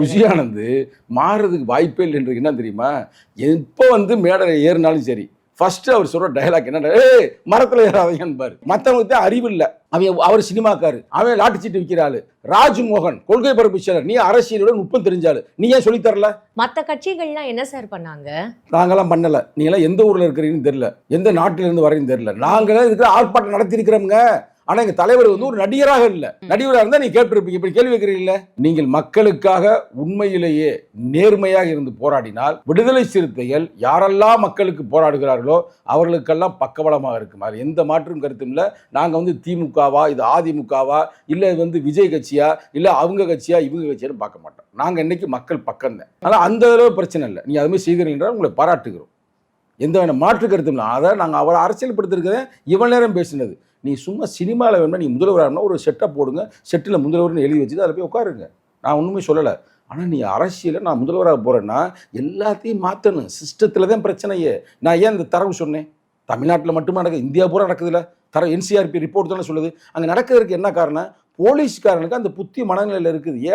விஜயானந்த் மாறுறதுக்கு வாய்ப்பே இல்லை என்று என்ன தெரியுமா? எப்போ வந்து மேடை ஏறினாலும் சரி ஃபர்ஸ்ட் அவர் சொல்ற டயலாக் என்ன ஏய் மரத்துல ஏறாதீங்கன்னு மற்றவங்களுக்கு அறிவு இல்லை. அவன் அவர் சினிமாக்காரு. அவன் லாட்டு சீட்டு விற்கிறாள் ராஜ்மோகன் கொள்கை பரப்பு செயலர் நீ அரசியலோட நுட்பம் தெரிஞ்சாலு நீ ஏன் சொல்லித் தரல? மத்த கட்சிகள்லாம் என்ன சார் பண்ணாங்க? நாங்கெல்லாம் பண்ணல. நீங்களாம் எந்த ஊர்ல இருக்கிறீங்கன்னு தெரியல. எந்த நாட்டில இருந்து வரீங்கன்னு தெரியல. நாங்களே இருக்கிற ஆர்ப்பாட்டம் நடத்தி இருக்கிறோம்ங்க ஆனா எங்க தலைவர் வந்து ஒரு நடிகராக இல்ல. நடிகராக இருந்தா நீங்க கேட்டிருப்பீங்க. இப்படி கேள்வி வைக்கிறீங்கல்ல நீங்கள் மக்களுக்காக உண்மையிலேயே நேர்மையாக இருந்து போராடினால் விடுதலை சிறுத்தைகள் யாரெல்லாம் மக்களுக்கு போராடுகிறார்களோ அவர்களுக்கெல்லாம் பக்கபலமாக இருக்கும். அது எந்த மாற்றும் கருத்தும் இல்லை. நாங்க வந்து திமுகவா இது அதிமுகவா இல்ல இது வந்து விஜய் கட்சியா இல்ல அவங்க கட்சியா இவங்க கட்சியான்னு பார்க்க மாட்டோம். நாங்க இன்னைக்கு மக்கள் பக்கம் தான். ஆனால் அந்த அளவு பிரச்சனை இல்லை. நீங்க அதுமாதிரி செய்கிறீர்கள் என்றால் உங்களை பாராட்டுகிறோம். எந்த வேணா மாற்று கருத்தும் இல்லை. அதை நாங்கள் அவரை அரசியல்படுத்திருக்கிறத இவ்வளோ நேரம் பேசினது. நீ சும்மா சினிமாவில் வேணும்னா நீ முதல்வராகனா ஒரு செட்டப் போடுங்க செட்டில் முதல்வர்னு எழுதி வச்சுட்டு அதில் போய் உட்காருங்க. நான் ஒன்றுமே சொல்லலை. ஆனால் நீ அரசியலில் நான் முதல்வராக போகிறேன்னா எல்லாத்தையும் மாற்றணும் சிஸ்டத்தில் தான் பிரச்சனையே. நான் ஏன் இந்த தரவு சொன்னேன்? தமிழ்நாட்டில் மட்டுமே நடக்குது? இந்தியா பூரா நடக்குதுல்ல. தர என்சிஆர்பி ரிப்போர்ட் தானே சொல்லுது. அங்கே நடக்கிறதுக்கு என்ன காரணம்? போலீஸ்காரனுக்கு அந்த புத்தி மனநிலையில் இருக்குது. ஏன்